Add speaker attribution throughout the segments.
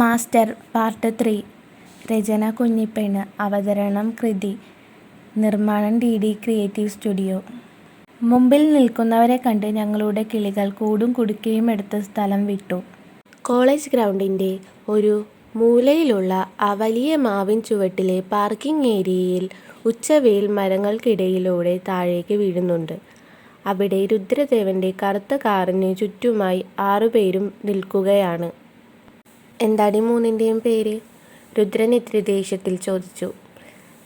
Speaker 1: Master part three രചന കുഞ്ഞിപ്പെണ്ണ് അവതരണം കൃതി നിർമ്മാണം ഡി ഡി ക്രിയേറ്റീവ് സ്റ്റുഡിയോ മുമ്പിൽ നിൽക്കുന്നവരെ കണ്ട് ഞങ്ങളുടെ കിളികൾ കൂടും കുടുക്കയും എടുത്ത് സ്ഥലം വിട്ടു.
Speaker 2: കോളേജ് ഗ്രൗണ്ടിന്റെ ഒരു മൂലയിലുള്ള ആ വലിയ മാവിൻ ചുവട്ടിലെ പാർക്കിംഗ് ഏരിയയിൽ ഉച്ചവെയിൽ മരങ്ങൾക്കിടയിലൂടെ താഴേക്ക് വീഴുന്നുണ്ട്. അവിടെ രുദ്രദേവന്റെ കറുത്ത കാറിന് ചുറ്റുമായി ആറുപേരും നിൽക്കുകയാണ്. "എന്താടീ മൂന്നിന്റെയും പേര്? " രുദ്രൻ ഇത്തിരി ദേഷ്യത്തിൽ ചോദിച്ചു.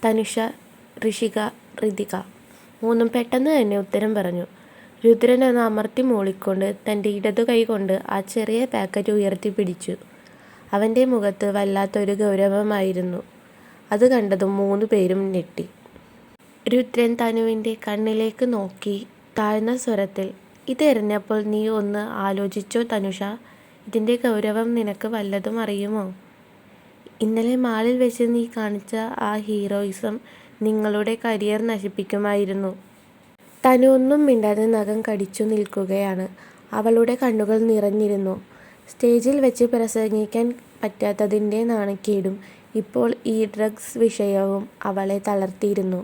Speaker 2: "തനുഷ, ഋഷിക, ഋതിക. " മൂന്നും പെട്ടെന്ന് തന്നെ ഉത്തരം പറഞ്ഞു. രുദ്രൻ ഒന്ന് അമർത്തി മൂളിക്കൊണ്ട് തന്റെ ഇടതു കൈ കൊണ്ട് ആ ചെറിയ പാക്കറ്റ് ഉയർത്തി പിടിച്ചു അവന്റെ മുഖത്ത് വല്ലാത്തൊരു ഗൗരവമായിരുന്നു. അത് കണ്ടതും മൂന്ന് പേരും ഞെട്ടി. രുദ്രൻ തനുവിന്റെ കണ്ണിലേക്ക് നോക്കി താഴ്ന്ന സ്വരത്തിൽ "ഇതെറിഞ്ഞപ്പോൾ നീ ഒന്ന് ആലോചിച്ചോ തനുഷ? ഇതിന്റെ ഗൗരവം നിനക്ക് വല്ലതും അറിയുമോ? ഇന്നലെ മാളിൽ വെച്ച് നീ കാണിച്ച ആ ഹീറോയിസം നിങ്ങളുടെ കരിയർ നശിപ്പിക്കുമായിരുന്നു. " തനു ഒന്നും മിണ്ടാതെ നഖം കടിച്ചു നിൽക്കുകയാണ്. അവളുടെ കണ്ണുകൾ നിറഞ്ഞിരുന്നു. സ്റ്റേജിൽ വെച്ച് പ്രസംഗിക്കാൻ പറ്റാത്തതിന്റെ നാണക്കേടും ഇപ്പോൾ ഈ ഡ്രഗ്സ് വിഷയവും അവളെ തളർത്തിയിരുന്നു.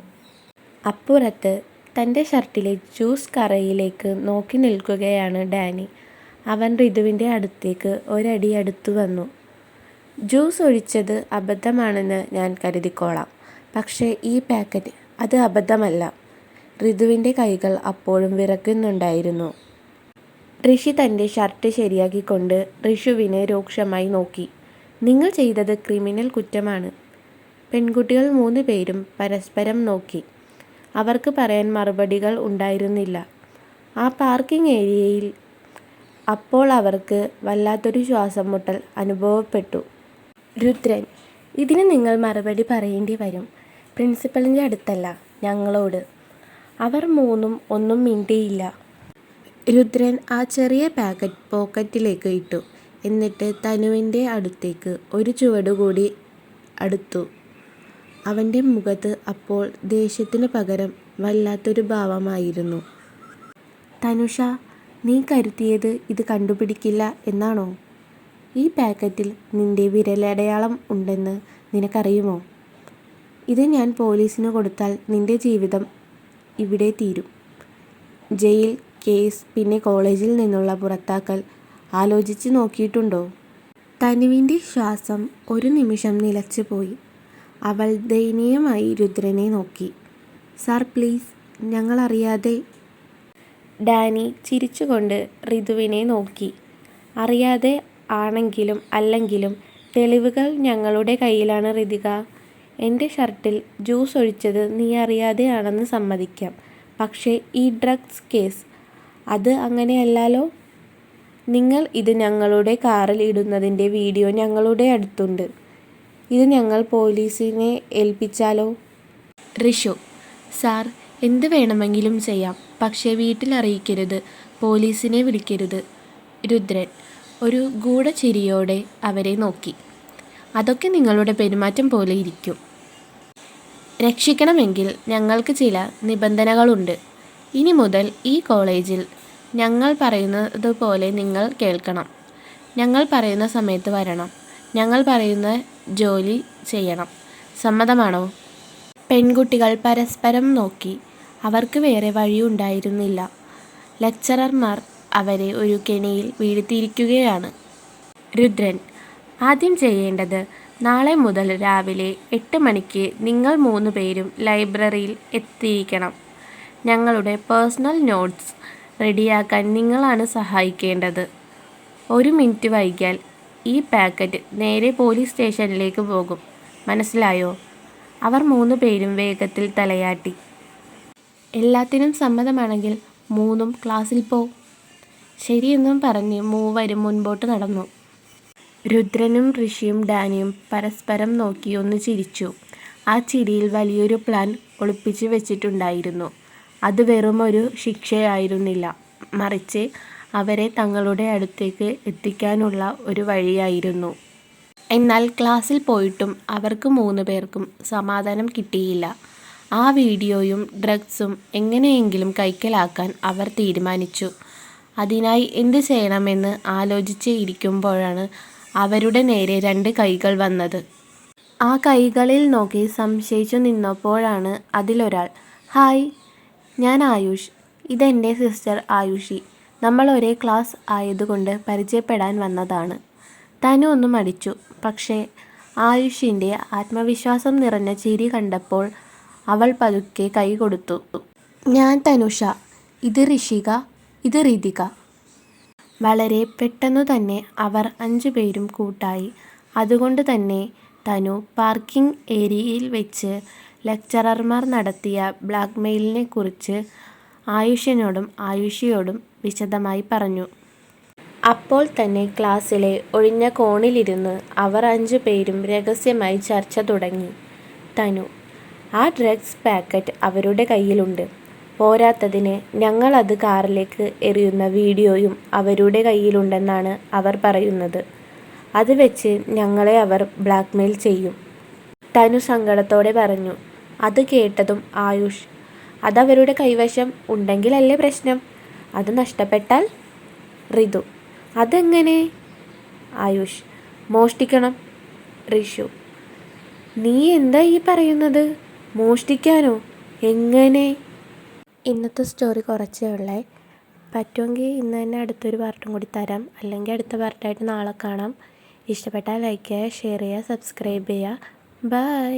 Speaker 2: അപ്പുറത്ത് തന്റെ ഷർട്ടിലെ ജ്യൂസ് കറയിലേക്ക് നോക്കി നിൽക്കുകയാണ് ഡാനി. അവൻ ഋതുവിന്റെ അടുത്തേക്ക് ഒരടി അടുത്തു വന്നു. "ജ്യൂസ് ഒഴിച്ചത് അബദ്ധമാണെന്ന് ഞാൻ കരുതിക്കോളാം. പക്ഷേ ഈ പാക്കറ്റ്, അത് അബദ്ധമല്ല. " ഋതുവിന്റെ കൈകൾ അപ്പോഴും വിറക്കുന്നുണ്ടായിരുന്നു ഋഷി തന്റെ ഷർട്ട് ശരിയാക്കിക്കൊണ്ട് ഋഷുവിനെ രൂക്ഷമായി നോക്കി. "നിങ്ങൾ ചെയ്തത് ക്രിമിനൽ കുറ്റമാണ്. " പെൺകുട്ടികൾ മൂന്ന് പേരും പരസ്പരം നോക്കി. അവർക്ക് പറയാൻ മറുപടികൾ ഉണ്ടായിരുന്നില്ല. ആ പാർക്കിംഗ് ഏരിയയിൽ അപ്പോൾ അവർക്ക് വല്ലാത്തൊരു ശ്വാസം മുട്ടൽ അനുഭവപ്പെട്ടു. രുദ്രൻ "ഇതിന് നിങ്ങൾ മറുപടി പറയേണ്ടി വരും. പ്രിൻസിപ്പലിന്റെ അടുത്തല്ല, ഞങ്ങളോട്. " അവർ മൂന്നും ഒന്നും മിണ്ടിയില്ല. രുദ്രൻ ആ ചെറിയ പാക്കറ്റ് പോക്കറ്റിലേക്ക് ഇട്ടു. എന്നിട്ട് തനുവിന്റെ അടുത്തേക്ക് ഒരു ചുവട് കൂടി അടുത്തു. അവന്റെ മുഖത്ത് അപ്പോൾ ദേഷ്യത്തിന് പകരം വല്ലാത്തൊരു ഭാവമായിരുന്നു. "തനുഷ, നീ കരുതിയത് ഇത് കണ്ടുപിടിക്കില്ല എന്നാണോ? ഈ പാക്കറ്റിൽ നിന്റെ വിരലടയാളം ഉണ്ടെന്ന് നിനക്കറിയുമോ? ഇത് ഞാൻ പോലീസിന് കൊടുത്താൽ നിന്റെ ജീവിതം ഇവിടെ തീരും. ജയിൽ, കേസ് പിന്നെ കോളേജിൽ നിന്നുള്ള പുറത്താക്കൽ. ആലോചിച്ച് നോക്കിയിട്ടുണ്ടോ? " തനുവിന്റെ ശ്വാസം ഒരു നിമിഷം നിലച്ചു പോയി അവൾ ദയനീയമായി രുദ്രനെ നോക്കി. സാർ പ്ലീസ്, ഞങ്ങൾ അറിയാതെ. " ഡാനി ചിരിച്ചുകൊണ്ട് ഋതുവിനെ നോക്കി. "അറിയാതെ ആണെങ്കിലും അല്ലെങ്കിലും തെളിവുകൾ ഞങ്ങളുടെ കയ്യിലാണ് ഋതിക. എന്റെ ഷർട്ടിൽ ജ്യൂസ് ഒഴിച്ചത് നീ അറിയാതെയാണെന്ന് സമ്മതിക്കാം. പക്ഷേ ഈ ഡ്രഗ്സ് കേസ്, അത് അങ്ങനെയല്ലാലോ? നിങ്ങൾ ഇത് ഞങ്ങളുടെ കാറിൽ ഇടുന്നതിന്റെ വീഡിയോ ഞങ്ങളുടെ അടുത്തുണ്ട്. ഇത് ഞങ്ങൾ പോലീസിനെ ഏൽപ്പിച്ചാലോ? " ഋഷു "സാർ, എന്ത് വേണമെങ്കിലും ചെയ്യാം. പക്ഷേ വീട്ടിലറിയിക്കരുത് പോലീസിനെ വിളിക്കരുത്. " രുദ്രൻ ഒരു ഗൂഢചിരിയോടെ അവരെ നോക്കി. "അതൊക്കെ നിങ്ങളുടെ പെരുമാറ്റം പോലെ ഇരിക്കും. രക്ഷിക്കണമെങ്കിൽ ഞങ്ങൾക്ക് ചില നിബന്ധനകളുണ്ട്. ഇനി മുതൽ ഈ കോളേജിൽ ഞങ്ങൾ പറയുന്നത് പോലെ നിങ്ങൾ കേൾക്കണം. ഞങ്ങൾ പറയുന്ന സമയത്ത് വരണം. ഞങ്ങൾ പറയുന്ന ജോലി ചെയ്യണം. സമ്മതമാണോ? " പെൺകുട്ടികൾ പരസ്പരം നോക്കി. അവർക്ക് വേറെ വഴിയുണ്ടായിരുന്നില്ല. ലെക്ചറർമാർ അവരെ ഒരു കെണിയിൽ വീഴ്ത്തിയിരിക്കുകയാണ്. രുദ്രൻ "ആദ്യം ചെയ്യേണ്ടത് നാളെ മുതൽ രാവിലെ എട്ട് മണിക്ക് നിങ്ങൾ മൂന്ന് പേരും ലൈബ്രറിയിൽ എത്തിയിരിക്കണം. ഞങ്ങളുടെ പേഴ്സണൽ നോട്ട്സ് റെഡിയാക്കാൻ നിങ്ങളാണ് സഹായിക്കേണ്ടത്. ഒരു മിനിറ്റ് വൈകിയാൽ ഈ പാക്കറ്റ് നേരെ പോലീസ് സ്റ്റേഷനിലേക്ക് പോകും. മനസ്സിലായോ? " അവർ മൂന്ന് പേരും വേഗത്തിൽ തലയാട്ടി. "എല്ലാത്തിനും സമ്മതമാണെങ്കിൽ മൂന്നും ക്ലാസ്സിൽ പോ. " ശരിയെന്നും പറഞ്ഞ് മൂവരും മുൻപോട്ട് നടന്നു. രുദ്രനും ഋഷിയും ഡാനിയും പരസ്പരം നോക്കി ഒന്ന് ചിരിച്ചു. ആ ചിരിയിൽ വലിയൊരു പ്ലാൻ ഒളിപ്പിച്ച് വെച്ചിട്ടുണ്ടായിരുന്നു. അത് വെറുമൊരു ശിക്ഷയായിരുന്നില്ല. മറിച്ച് അവരെ തങ്ങളുടെ അടുത്തേക്ക് എത്തിക്കാനുള്ള ഒരു വഴിയായിരുന്നു. എന്നാൽ ക്ലാസ്സിൽ പോയിട്ടും അവർക്ക് മൂന്ന് പേർക്കും സമാധാനം കിട്ടിയില്ല. ആ വീഡിയോയും ഡ്രഗ്സും എങ്ങനെയെങ്കിലും കൈക്കലാക്കാൻ അവർ തീരുമാനിച്ചു. അതിനായി എന്ത് ചെയ്യണമെന്ന് ആലോചിച്ച് ഇരിക്കുമ്പോഴാണ് അവരുടെ നേരെ രണ്ട് കൈകൾ വന്നത്.
Speaker 1: ആ കൈകളിൽ നോക്കി സംശയിച്ചു നിന്നപ്പോഴാണ് അതിലൊരാൾ ഹായ് ഞാൻ ആയുഷ്. ഇതെന്റെ സിസ്റ്റർ ആയുഷി. നമ്മൾ ഒരേ ക്ലാസ് ആയതുകൊണ്ട് പരിചയപ്പെടാൻ വന്നതാണ്. തനു ഒന്നും അടിച്ചു പക്ഷേ ആയുഷിന്റെ ആത്മവിശ്വാസം നിറഞ്ഞ ചിരി കണ്ടപ്പോൾ അവൾ പതുക്കെ കൈ കൊടുത്തു. ഞാൻ തനുഷ. ഇത് ഋഷിക. ഇത് ഋതിക. വളരെ പെട്ടെന്നു തന്നെ അവർ അഞ്ചു പേരും കൂട്ടായി. അതുകൊണ്ട് തന്നെ തനു പാർക്കിംഗ് ഏരിയയിൽ വെച്ച് ലെക്ചറർമാർ നടത്തിയ ബ്ലാക്ക്മെയിലിനെ കുറിച്ച് ആയുഷിനോടും ആയുഷിയോടും വിശദമായി പറഞ്ഞു. അപ്പോൾ തന്നെ ക്ലാസ്സിലെ ഒഴിഞ്ഞ കോണിലിരുന്ന് അവർ അഞ്ചു പേരും രഹസ്യമായി ചർച്ച തുടങ്ങി. തനു ആ ഡ്രഗ്സ് പാക്കറ്റ് അവരുടെ കയ്യിലുണ്ട്. പോരാത്തതിന് ഞങ്ങളത് കാറിലേക്ക് എറിയുന്ന വീഡിയോയും അവരുടെ കയ്യിലുണ്ടെന്നാണ് അവർ പറയുന്നത്. അത് വെച്ച് ഞങ്ങളെ അവർ ബ്ലാക്ക്മെയിൽ ചെയ്യും. തനു സങ്കടത്തോടെ പറഞ്ഞു അത് കേട്ടതും ആയുഷ് അതവരുടെ കൈവശം ഉണ്ടെങ്കിലല്ലേ പ്രശ്നം? അത് നഷ്ടപ്പെട്ടാൽ? ഋതു അതെങ്ങനെ? ആയുഷ് മോഷ്ടിക്കണം ഋഷു നീ എന്താ ഈ പറയുന്നത്? മോഷ്ടിക്കാനോ? എങ്ങനെ? ഇന്നത്തെ സ്റ്റോറി കുറച്ചേ ഉള്ളേ. പറ്റുമെങ്കിൽ ഇന്ന് തന്നെ അടുത്തൊരു പാർട്ടും കൂടി തരാം. അല്ലെങ്കിൽ അടുത്ത പാർട്ടായിട്ട് നാളെ കാണാം. ഇഷ്ടപ്പെട്ടാൽ ലൈക്ക് ചെയ്യുക ഷെയർ ചെയ്യുക സബ്സ്ക്രൈബ് ചെയ്യുക. ബൈ